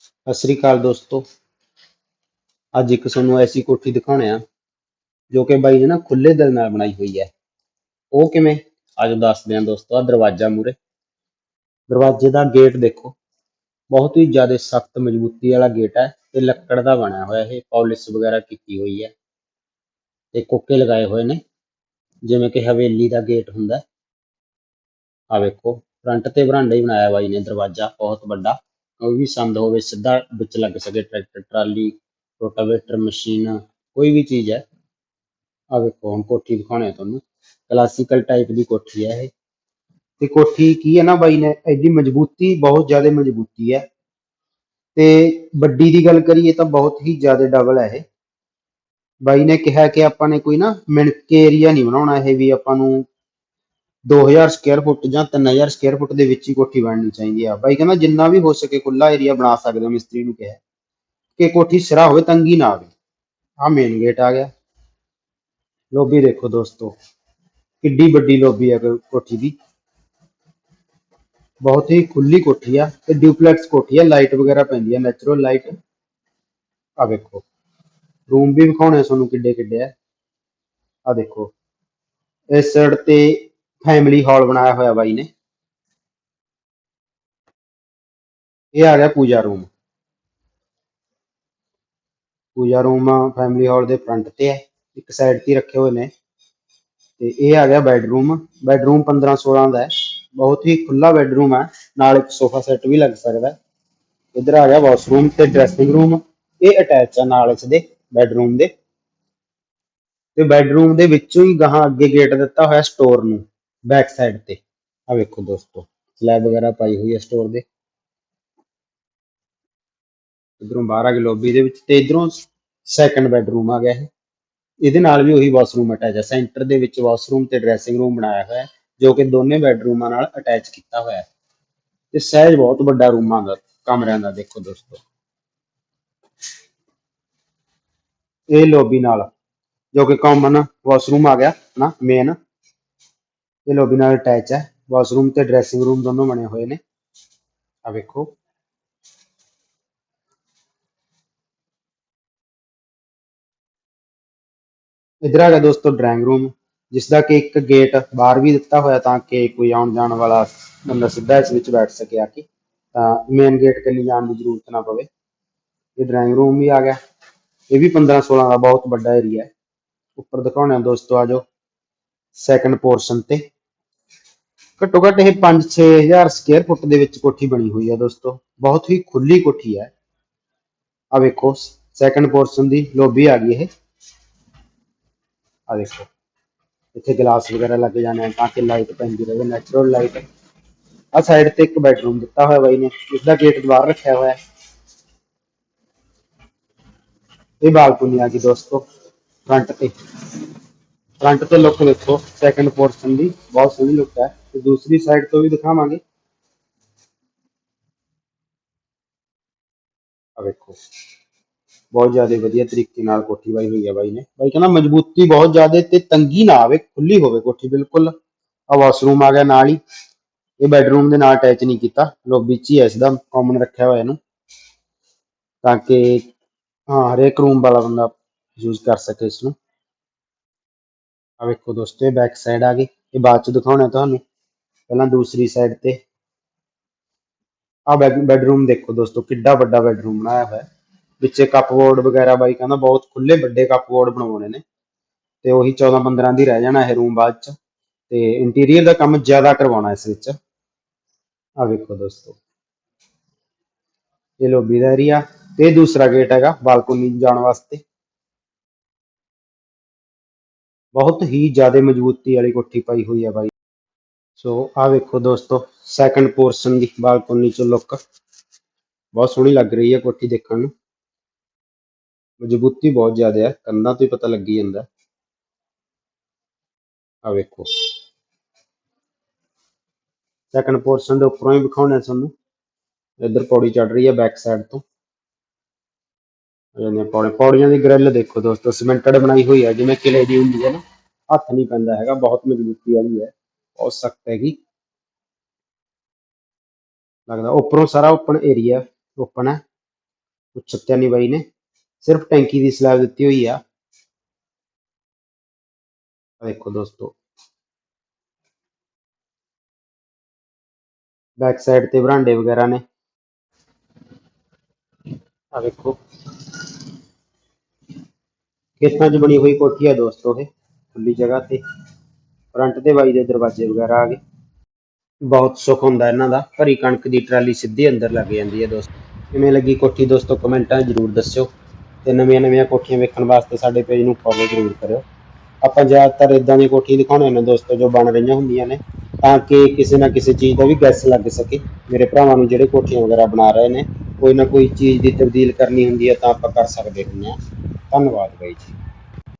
ਸਤਿ ਸ੍ਰੀ ਅਕਾਲ ਦੋਸਤੋ। ਅੱਜ ਇੱਕ ਤੁਹਾਨੂੰ ਐਸੀ ਕੋਠੀ ਦਿਖਾਉਣੇ ਆ, ਜੋ ਕਿ ਬਾਈ ਨੇ ਨਾ ਖੁੱਲੇ ਦਿਲ ਨਾਲ ਬਣਾਈ ਹੋਈ ਹੈ। ਉਹ ਕਿਵੇਂ? ਅੱਜ ਦੱਸਦੇ ਹਾਂ ਦੋਸਤੋ ਆ ਦਰਵਾਜ਼ਾ ਮੂਰੇ ਦਰਵਾਜ਼ੇ ਦਾ ਗੇਟ ਦੇਖੋ। ਬਹੁਤ ਹੀ ਜ਼ਿਆਦਾ ਸਖਤ ਮਜ਼ਬੂਤੀ ਵਾਲਾ ਗੇਟ ਹੈ ਤੇ ਲੱਕੜ ਦਾ ਬਣਿਆ ਹੋਇਆ ਇਹ, ਪਾਲਿਸ਼ ਵਗੈਰਾ ਕੀਤੀ ਹੋਈ ਹੈ। ਤੇ ਕੋਕੇ ਲਗਾਏ ਹੋਏ ਨੇ, ਜਿਵੇਂ ਕਿ ਹਵੇਲੀ ਦਾ ਗੇਟ ਹੁੰਦਾ ਆ ਵੇਖੋ ਫਰੰਟ ਤੇ ਬਰਾਂਡਾ ਹੀ ਬਣਾਇਆ ਬਾਈ ਨੇ ਦਰਵਾਜ਼ਾ, ਬਹੁਤ ਵੱਡਾ। ਕੋਈ ਵੀ ਸੰਦ ਹੋਵੇ, ਸਿੱਧਾ ਵਿੱਚ ਲੱਗ ਸਕੇ ਟਰੈਕਟਰ, ਟਰਾਲੀ, ਰੋਟਾਵੇਟਰ, ਮਸ਼ੀਨ, ਕੋਈ ਵੀ ਚੀਜ਼ ਹੈ। ਆ ਵੇਖੋ, ਹੁਣ ਕੋਠੀ ਦਿਖਾਉਣੇ ਤੁਹਾਨੂੰ। ਕਲਾਸੀਕਲ ਟਾਈਪ ਦੀ ਕੋਠੀ ਹੈ ਇਹ। ਤੇ ਕੋਠੀ ਕੀ ਹੈ ਨਾ ਬਾਈ ਨੇ, ਐਡੀ ਮਜ਼ਬੂਤੀ, ਬਹੁਤ ਜ਼ਿਆਦਾ ਮਜ਼ਬੂਤੀ ਹੈ। ਤੇ ਵੱਡੀ ਦੀ ਗੱਲ ਕਰੀਏ ਤਾਂ ਬਹੁਤ ਹੀ ਜ਼ਿਆਦਾ ਡਬਲ ਹੈ ਇਹ। ਬਾਈ ਨੇ ਕਿਹਾ ਕਿ ਆਪਾਂ ਨੇ ਕੋਈ ਨਾ ਮਿਣਕੇ ਏਰੀਆ ਨਹੀਂ ਬਣਾਉਣਾ, ਇਹ ਵੀ ਆਪਾਂ ਨੂੰ 2000 ਸਕੁਅਰ ਫੁੱਟ ਜਾਂ 3000 ਸਕੁਅਰ ਫੁੱਟ ਦੇ ਵਿੱਚ ਹੀ ਕੋਠੀ ਬਣਨੀ ਚਾਹੀਦੀ ਆ। ਬਾਈ ਕਹਿੰਦਾ ਜਿੰਨਾ ਵੀ ਹੋ ਸਕੇ ਖੁੱਲਾ ਏਰੀਆ ਬਣਾ ਸਕਦੇ ਹੋ, ਮਿਸਤਰੀ ਨੂੰ ਕਿਹਾ। ਕਿ ਕੋਠੀ ਸਿਰਾ ਹੋਵੇ, ਤੰਗੀ ਨਾ ਆਵੇ। ਆ ਮੇਨ ਗੇਟ ਆ ਗਿਆ। ਲੋਬੀ ਦੇਖੋ ਦੋਸਤੋ, ਕਿੱਡੀ ਵੱਡੀ ਲੋਬੀ ਹੈ ਕੋਠੀ ਦੀ। ਬਹੁਤ ਹੀ ਖੁੱਲੀ ਕੋਠੀ ਆ ਤੇ ਡਿਊਪਲੈਕਸ ਕੋਠੀ ਆ ਲਾਈਟ ਵਗੈਰਾ ਪੈਂਦੀ ਆ ਨੈਚੁਰਲ ਲਾਈਟ ਆ ਵੇਖੋ ਰੂਮ ਵੀ ਵਿਖਾਉਣੇ ਆ ਤੁਹਾਨੂੰ ਕਿੱਡੇ ਕਿੱਡੇ ਆ। ਆ ਦੇਖੋ, ਇਸ ਸਾਈਡ ਤੇ ਫੈਮਿਲੀ ਹਾਲ ਬਣਾਇਆ ਹੋਇਆ ਬਾਈ ਨੇ। ਇਹ ਆ ਗਿਆ puja room. Puja room family hall ਦੇ ਫਰੰਟ ਤੇ ਹੈ, ਇੱਕ ਸਾਈਡ ਤੇ ਰੱਖੇ ਹੋਏ ਨੇ। ਤੇ ਇਹ ਆ ਗਿਆ ਬੈਡਰੂਮ। ਬੈਡਰੂਮ 15 16 ਦਾ ਹੈ। ਬਹੁਤ ਹੀ ਖੁੱਲਾ ਬੈਡਰੂਮ ਹੈ। ਨਾਲ ਇੱਕ ਸੋਫਾ ਸੈੱਟ ਵੀ ਲੱਗ ਸਕਦਾ ਹੈ। ਇੱਧਰ ਆ ਗਿਆ ਵਾਸ਼ਰੂਮ ਤੇ ਡਰੈਸਿੰਗ ਰੂਮ। ਇਹ ਅਟੈਚ ਆ ਨਾਲ ਇਸ ਦੇ ਬੈਡਰੂਮ ਦੇ। ਤੇ ਬੈਡਰੂਮ ਦੇ ਵਿੱਚੋਂ ਹੀ ਗਾਹਾਂ ਅੱਗੇ ਗੇਟ ਦਿੱਤਾ ਹੋਇਆ ਸਟੋਰ ਨੂੰ। ਬੈਕ ਸਾਈਡ ਤੇ। ਆ ਵੇਖੋ ਦੋਸਤੋ ਸਲੈਬ ਵਗੈਰਾ ਪਾਈ ਹੋਈ ਹੈ ਸਟੋਰ ਦੇ। ਇਧਰੋਂ ਬਾਹਰ ਆ ਕੇ ਲੌਬੀ ਦੇ ਵਿੱਚ ਤੇ ਇਧਰੋਂ ਸੈਕੰਡ ਬੈਡਰੂਮ ਆ ਗਿਆ ਇਹ। ਇਹਦੇ ਨਾਲ ਵੀ ਉਹੀ ਵਾਸ਼ਰੂਮ ਅਟੈਚ ਹੈ ਸੈਂਟਰ ਦੇ ਵਿੱਚ ਵਾਸ਼ਰੂਮ ਤੇ ਡਰੈਸਿੰਗ ਰੂਮ ਬਣਾਇਆ ਹੋਇਆ ਹੈ, ਜੋ ਕਿ ਦੋਨੇ ਬੈਡਰੂਮਾਂ ਨਾਲ ਅਟੈਚ ਕੀਤਾ ਹੋਇਆ ਹੈ। ਤੇ ਸਹਿਜ ਬਹੁਤ ਵੱਡਾ ਰੂਮਾਂ ਦਾ, ਕਮਰਿਆਂ ਦਾ, ਦੇਖੋ ਦੋਸਤੋ। ਇਹ ਲੌਬੀ ਨਾਲ, ਜੋ ਕਿ ਕਾਮਨ ਵਾਸ਼ਰੂਮ ਆ ਗਿਆ, ਨਾ ਮੇਨ ਇਹ ਲੋਬੀ ਨਾਲ ਅਟੈਚ ਹੈ। ਵਾਸ਼ਰੂਮ ਤੇ ਡਰੈਸਿੰਗ ਰੂਮ ਦੋਨੋਂ ਬਣੇ ਹੋਏ ਨੇ। ਆ ਵੇਖੋ। ਇਧਰ ਆ ਗਿਆ ਦੋਸਤੋ ਡਰਾਇੰਗ ਰੂਮ ਜਿਸ ਦਾ ਕਿ ਇੱਕ ਗੇਟ ਬਾਹਰ ਵੀ ਦਿੱਤਾ ਹੋਇਆ ਤਾਂ ਕਿ ਕੋਈ ਆਉਣ ਜਾਣ ਵਾਲਾ ਬੰਦਾ ਸਿੱਧਾ ਇਸ ਵਿੱਚ ਬੈਠ ਸਕੇ ਆ ਕੇ। ਤਾਂ ਮੇਨ ਗੇਟ ਕੱਲੀ ਜਾਣ ਦੀ ਜ਼ਰੂਰਤ ਨਾ ਪਵੇ। ਇਹ ਡਰਾਇੰਗ ਰੂਮ ਵੀ ਆ ਗਿਆ। ਇਹ ਵੀ 15 16 ਦਾ ਬਹੁਤ ਵੱਡਾ ਏਰੀਆ ਹੈ। ਉੱਪਰ ਦਿਖਾਉਣੇ ਦੋਸਤੋ ਆ ਜਾਓ। ਸੈਕੰਡ ਪੋਰਸ਼ਨ ਤੇ। ਘੱਟੋ ਘੱਟ ਇਹ 5-6000 ਸਕੁਅਰ ਫੁੱਟ ਦੇ ਵਿੱਚ ਕੋਠੀ ਬਣੀ ਹੋਈ ਹੈ ਦੋਸਤੋ। ਬਹੁਤ ਹੀ ਖੁੱਲੀ ਕੋਠੀ ਹੈ ਆ ਵੇਖੋ ਸੈਕੰਡ ਪੋਰਸ਼ਨ ਦੀ ਲੌਬੀ ਆ ਗਈ ਇਹ। ਆ ਦੇਖੋ ਇੱਥੇ ਗਲਾਸ ਵਗੈਰਾ ਲੱਗ ਜਾਣੇ ਆ ਤਾਂ ਕਿ ਲਾਈਟ ਪੈਂਦੀ ਰਹੇ ਨੈਚੁਰਲ ਲਾਈਟ ਆ ਸਾਈਡ ਤੇ ਇੱਕ ਬੈਡਰੂਮ ਦਿੱਤਾ ਹੋਇਆ ਬਾਈ ਨੇ ਇਸ ਦਾ ਗੇਟ ਬਾਹਰ ਰੱਖਿਆ ਹੋਇਆ। ਹੈ ਇਹ ਬਾਲਕਨੀ ਆ ਗਈ ਦੋਸਤੋ ਫਰੰਟ ਤੇ। ਫਰੰਟ ਤੇ ਲੁੱਕ ਦੇਖੋ ਸੈਕੰਡ ਪੋਰਸ਼ਨ ਦੀ, ਬਹੁਤ ਸੋਹਣੀ ਲੁੱਕ ਹੈ। ਤੇ ਦੂਸਰੀ ਸਾਈਡ ਤੋਂ ਵੀ ਦਿਖਾਵਾਂਗੇ। ਆ ਵੇਖੋ। ਬਹੁਤ ਜ਼ਿਆਦਾ ਵਧੀਆ ਤਰੀਕੇ ਨਾਲ ਕੋਠੀ ਬਾਈ ਹੋਈ ਹੈ ਬਾਈ ਨੇ। ਬਾਈ ਕਹਿੰਦਾ ਮਜ਼ਬੂਤੀ ਬਹੁਤ ਜ਼ਿਆਦਾ ਤੇ ਤੰਗੀ ਨਾ ਆਵੇ, ਖੁੱਲੀ ਹੋਵੇ ਕੋਠੀ, ਬਿਲਕੁਲ। ਆ ਵਾਸ਼ਰੂਮ ਆ ਗਿਆ ਨਾਲ ਹੀ। ਇਹ ਬੈਡਰੂਮ ਦੇ ਨਾਲ ਅਟੈਚ ਨਹੀਂ ਕੀਤਾ। ਲੌਬੀ 'ਚ ਹੀ ਹੈ ਇਸ ਦਾ ਕਾਮਨ ਰੱਖਿਆ ਹੋਇਆ ਇਹਨੂੰ। ਤਾਂ ਕਿ, ਹਾਂ, ਹਰੇਕ ਰੂਮ ਵਾਲਾ ਬੰਦਾ ਯੂਜ਼ ਕਰ ਸਕੇ ਇਸ ਨੂੰ ਆ ਵੇਖੋ ਦੋਸਤੋ, ਇਹ ਬੈਕ ਸਾਈਡ ਆ ਗਈ। ਇਹ ਬਾਅਦ ਚ ਦਿਖਾਉਣਾ ਤੁਹਾਨੂੰ। ਪਹਿਲਾਂ ਦੂਸਰੀ ਸਾਈਡ ਤੇ। ਆ ਬੈਡਰੂਮ ਦੇਖੋ ਦੋਸਤੋ, ਕਿੱਡਾ ਵੱਡਾ ਬੈਡਰੂਮ ਬਣਾਇਆ ਹੋਇਆ। ਹੈ ਵਿੱਚੇ ਕੱਪਬੋਰਡ ਵਗੈਰਾ ਬਾਈ ਕਹਿੰਦਾ ਬਹੁਤ ਖੁੱਲੇ ਵੱਡੇ ਕੱਪਬੋਰਡ ਬਣਾਉਣੇ ਨੇ। ਤੇ ਉਹੀ 14 15 ਦੀ ਰਹਿ ਜਾਣਾ ਇਹ ਰੂਮ ਬਾਅਦ ਚ। ਤੇ ਇੰਟੀਰੀਅਰ ਦਾ ਕੰਮ ਜ਼ਿਆਦਾ ਕਰਵਾਉਣਾ ਇਸ ਵਿੱਚ। ਆ ਵੇਖੋ ਦੋਸਤੋ। ਇਹ ਲੋਬੀ ਦਾ ਏਰੀਆ ਤੇ ਦੂਸਰਾ ਗੇਟ ਹੈਗਾ, ਬਾਲਕੋਨੀ ਜਾਣ ਵਾਸਤੇ। ਬਹੁਤ ਹੀ ਜ਼ਿਆਦਾ ਮਜ਼ਬੂਤੀ ਵਾਲੀ ਕੋਠੀ ਪਾਈ ਹੋਈ ਹੈ ਬਾਈ। ਸੋ ਆ ਵੇਖੋ ਦੋਸਤੋ ਸੈਕੰਡ ਪੋਰਸ਼ਨ ਦੀ ਬਾਲਕੋਨੀ ਚੋਂ ਲੁੱਕ ਬਹੁਤ ਸੋਹਣੀ ਲੱਗ ਰਹੀ ਹੈ ਕੋਠੀ ਦੇਖਣ ਨੂੰ। ਮਜ਼ਬੂਤੀ ਬਹੁਤ ਜ਼ਿਆਦਾ ਹੈ, ਕੰਧਾਂ ਤੋਂ ਹੀ ਪਤਾ ਲੱਗੀ ਜਾਂਦਾ। ਆ ਵੇਖੋ। ਸੈਕੰਡ ਪੋਰਸ਼ਨ ਦੇ ਉੱਪਰੋਂ ਹੀ ਵਿਖਾਉਣਾ ਤੁਹਾਨੂੰ। ਇੱਧਰ ਪੌੜੀ ਚੜ ਰਹੀ ਹੈ ਬੈਕ ਸਾਈਡ ਤੋਂ। ਜਾਂਦੇ ਪੌੜੀ ਪੌੜੀਆਂ ਦੀ ਗ੍ਰਿਲ ਦੇਖੋ ਦੋਸਤੋ ਸਿਮੈਂਟਡ ਬਣਾਈ ਹੋਈ ਹੈ ਜਿਵੇਂ ਕਿਲੇ ਦੀ ਹੁੰਦੀ ਹੈ ਨਾ, ਹੱਥ ਨਹੀਂ ਪੈਂਦਾ ਹੈਗਾ, ਬਹੁਤ ਮਜ਼ਬੂਤੀ ਵਾਲੀ ਹੈ ਬਹੁਤ ਸਖਤ ਹੈਗੀ। ਲੱਗਦਾ ਉੱਪਰੋਂ ਸਾਰਾ ਓਪਨ ਏਰੀਆ ਓਪਨ ਹੈ ਕੁਛ ਚੱਕਿਆ ਨਹੀਂ ਬਾਈ ਨੇ, ਸਿਰਫ ਟੈਂਕੀ ਦੀ ਸਲੈਬ ਦਿੱਤੀ ਹੋਈ ਆ। ਦੇਖੋ ਦੋਸਤੋ। ਬੈਕ ਸਾਈਡ ਤੇ ਬਰਾਂਡੇ ਵਗੈਰਾ ਨੇ। ਆ ਵੇਖੋ ਖੇਤਾਂ 'ਚ ਬਣੀ ਹੋਈ ਕੋਠੀ ਆ ਦੋਸਤੋ ਇਹ ਖੁੱਲੀ ਜਗ੍ਹਾ ਤੇ। ਫਰੰਟ ਤੇ ਬਾਈ ਦੇ ਦਰਵਾਜ਼ੇ ਵਗੈਰਾ ਆ ਗਏ। ਬਹੁਤ ਸੁੱਖ ਹੁੰਦਾ ਇਹਨਾਂ ਦਾ ਭਰੀ ਕਣਕ ਦੀ ਟਰਾਲੀ ਸਿੱਧੀ ਅੰਦਰ ਲੱਗ ਜਾਂਦੀ ਹੈ ਦੋਸਤੋ। ਕਿਵੇਂ ਲੱਗੀ ਕੋਠੀ ਦੋਸਤੋ, ਕਮੈਂਟਾਂ ਜ਼ਰੂਰ ਦੱਸਿਓ। ਤੇ ਨਵੀਆਂ ਨਵੀਆਂ ਕੋਠੀਆਂ ਵੇਖਣ ਵਾਸਤੇ ਸਾਡੇ ਪੇਜ ਨੂੰ ਫੋਲੋ ਜ਼ਰੂਰ ਕਰਿਓ। ਆਪਾਂ ਜ਼ਿਆਦਾਤਰ ਇਦਾਂ ਦੀਆਂ ਕੋਠੀਆਂ ਦਿਖਾਉਣੇ ਨੇ ਦੋਸਤੋ, ਜੋ ਬਣ ਰਹੀਆਂ ਹੁੰਦੀਆਂ ਨੇ, ਤਾਂ ਕਿ ਕਿਸੇ ਨਾ ਕਿਸੇ ਚੀਜ਼ ਦਾ ਵੀ ਗੈਸ ਲੱਗ ਸਕੇ। ਮੇਰੇ ਭਰਾਵਾਂ ਨੂੰ ਜਿਹੜੇ ਕੋਠੀਆਂ ਵਗੈਰਾ ਬਣਾ ਰਹੇ ਨੇ, ਕੋਈ ਨਾ ਕੋਈ ਚੀਜ਼ ਦੀ ਤਬਦੀਲ ਕਰਨੀ ਹੁੰਦੀ ਹੈ ਤਾਂ ਆਪਾਂ ਕਰ ਸਕਦੇ ਹੁੰਦੇ ਹਾਂ ਧੰਨਵਾਦ ਬਾਈ ਜੀ।